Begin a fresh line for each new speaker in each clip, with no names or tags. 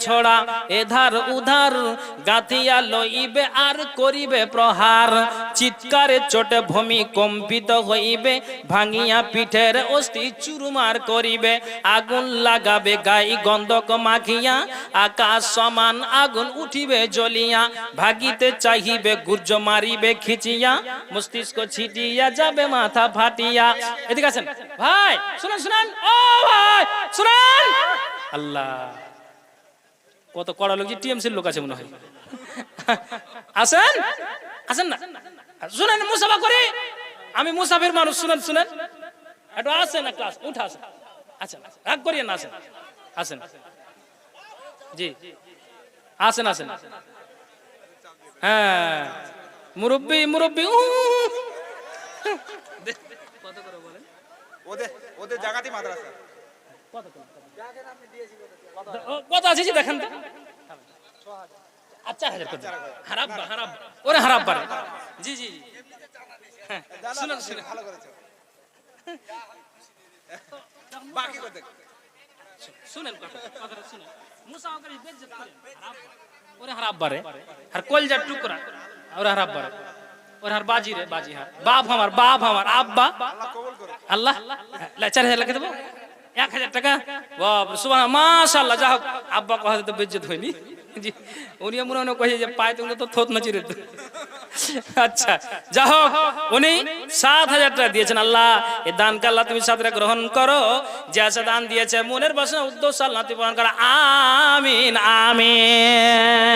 ছড়া, এধার উধার গাঁথিয়া লইবে, আর করিবে প্রহার। চিৎকারে চোটে ভূমি কম্পিত হইবে, ভাঙিয়া পিঠের অস্থি চুরমার করিবে। আগুন লাগাবে গাই গন্ধক মাখিয়া, আকাশ সমান আগুন উঠিবে জ্বলিয়া। ভাগিতে চাহিবে, গুর্জ মারিবে খিচিয়া। মস্তিষ্ক ছিটিয়া যাবে, মাথা ফাটিয়া। এদিকে আছেন ভাই, শুনেন শুনেন। ও ভাই, শুনেন। আল্লাহ। কত কড়া লোক যে টিএমসির লোক আছে মনে হয়। আসেন? আসেন না। শুনেন, মুসাফা করে। আমি মুসাফির মানুষ, শুনেন শুনেন। একটু আসেন, একটা আসেন, উঠে আসেন। আচ্ছা রাগ করিয়েন না, আসেন। আসেন। জি। আসেন আসেন। হ্যাঁ। মুরব্বি মুরব্বি
ওদের ওদের জায়গাতেই মাদ্রাসা।
কত আছে যে দেখেন আচ্ছা হাজার করে দিন। হারাব বা, হারাব বা। ওরে হারাব পারে জি জি হ্যাঁ, শুনুন শুনুন
ভালো করেছ বাকি করতে
শুনেন কথা, কথাটা শুনেন। মুসা ওকে বেজ্জত ওরে হারাব বারে আর কলজার টুকরা ওরে হার বাজি রে বাজি হার বাপ আমার বাপ আমার আব্বা আল্লাহ চার হাজার লাগাই দেবো এক হাজার টাকা? বাপ সুবাহ মাশাল্লাহ যা হোক। আব্বা কথা তো বেজ্জত হয়নি। জি, উনিও মনে মনে কহে যে, পায়ে তুমি তো থোত না চিরে আচ্ছা যা হোক, উনি সাত হাজার টাকা দিয়েছেন আল্লাহ। এই দানকে আল্লাহ তুমি সাথে গ্রহণ করো। যে আছে দান দিয়েছে, মনের বাসনা, উদ্দেশ্য আল্লাহ তুমি পূরণ করো। আমিন আমিন।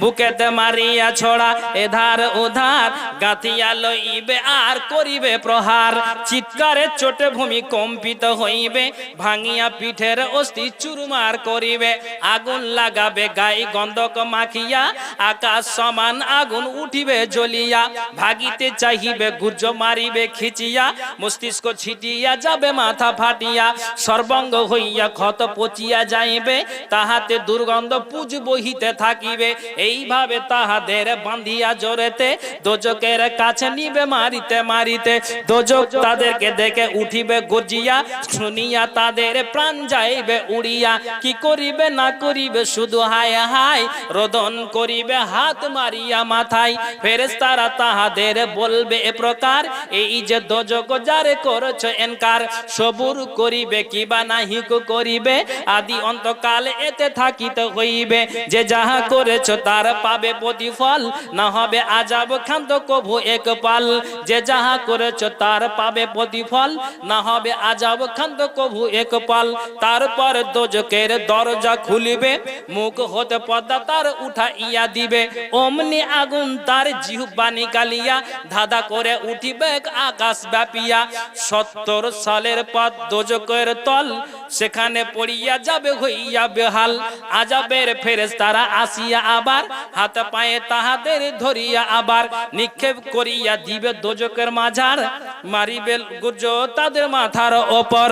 বুকেতে মারিয়া ছড়া, এধার উধার গাথিয়া লইবে, আর করিবে প্রহার। চিৎকারে চোটে ভূমি কম্পিত হইবে, ভাঙিয়া পিঠের অস্থি চুরমার করিবে। আগুন লাগাবে গাই গন্ধক মাখিয়া, আকাশ সমান আগুন উঠিবে জ্বলিয়া। ভাগিতে চাহিবে গুর্জ মারিবে খিচিয়া, মস্তিষ্ক ছিটিয়া যাবে মাথা ফাটিয়া। সর্বঙ্গ হইয়া ক্ষত পচিয়া যাইবে, তাহাতে দুর্গন্ধ পুজ বহিতে থাকিবে। এইভাবে তাহাদের বান্ধিয়া জোরেতে দোজকের কাছে নিবে মারিতে মারিতে দোজক তাদেরকে দেখে উঠিবে গর্জিয়া শুনিয়া তাদের প্রাণ যাইবে উড়িয়া। কি করিবে না করিবে শুধু হায় হায়, রোদন করিবে হাত মারিয়া মাথায়। ফেরেস্তারা তাহাদের বলবে এ প্রকার, এই যে দোজক যারে করছ এনকার, সবুর করিবে কিবা নাহি কো করিবে, আদি অন্তকাল এতে থাকিতে হইবে। যে যাহা করেছ তার পাবে প্রতিফল, না হবে আজাব খান্ত কভু এক পাল। যে যাহা করেছ তার পাবে প্রতিফল, না হবে আজাব খান্ত কভু এক পাল। তারপর দোজকের দরজা খুলিবে, মুখ হতে পদ্মা তার উঠা ইয়া দিবে। অমনি আগুন তার জিহ্বা নিকালিয়া ধাঁধা করে উঠিবে আকাশ ব্যাপিয়া। সত্তর সালের পর দোজকের তল সেখানে পড়িয়া যাবে, হইয়া বেহাল আজাবের ফেরেস তারা আসিয়া আবার হাতে পায়ে তাহাদের ধরিয়া আবার নিক্ষেপ করিয়া দিবে দোজকের মাঝার, মারিবে গুর্জ তাদের মাথার ওপর।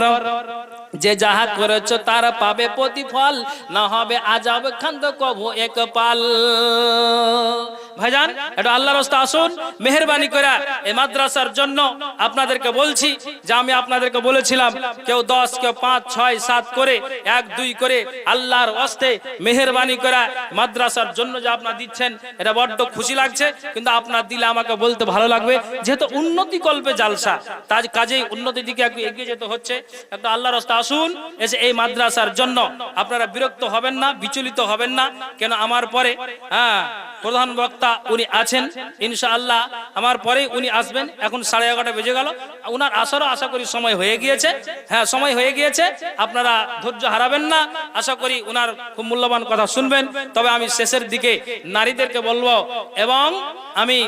যে যাহা করেছ তার পাবে প্রতিফল, না হবে আজাব খান্দ কভু এক পাল। ভাইজান এটা আল্লাহর রাস্তা আসুন। মেহেরবানি করে এই মাদ্রাসার জন্য আপনাদেরকে বলছি যে আমি আপনাদেরকে বলেছিলাম, কেউ দশ, কেউ পাঁচ, ছয়, সাত করে, এক, দুই করে আল্লাহর ওয়াস্তে মেহেরবানি করে মাদ্রাসার জন্য যে আপনারা দিচ্ছেন, এটা বড্ড খুশি লাগছে। কিন্তু আপনার দিলে আমাকে বলতে ভালো লাগবে, যেহেতু উন্নতি কল্পে জালসা, তার কাজেই উন্নতির দিকে এগিয়ে যেতে হচ্ছে। একটা আল্লাহর রাস্তা আসুন, এসে এই মাদ্রাসার জন্য আপনারা বিরক্ত হবেন না, বিচলিত হবেন না। কেন আমার পরে হ্যাঁ প্রধান বক্তা উনি আছেন, ইনশাআল্লাহ। আমার পরেই উনি আসবেন। এখন সাড়ে এগারোটা বেজে গেল। উনার আসারও আশা করি সময় হয়ে গিয়েছে। হ্যাঁ সময় হয়ে গিয়েছে। আপনারা ধৈর্য হারাবেন না। আশা করি উনার খুব মূল্যবান কথা শুনবেন। তবে আমি শেষের দিকে নারীদেরকে বলব এবং আমি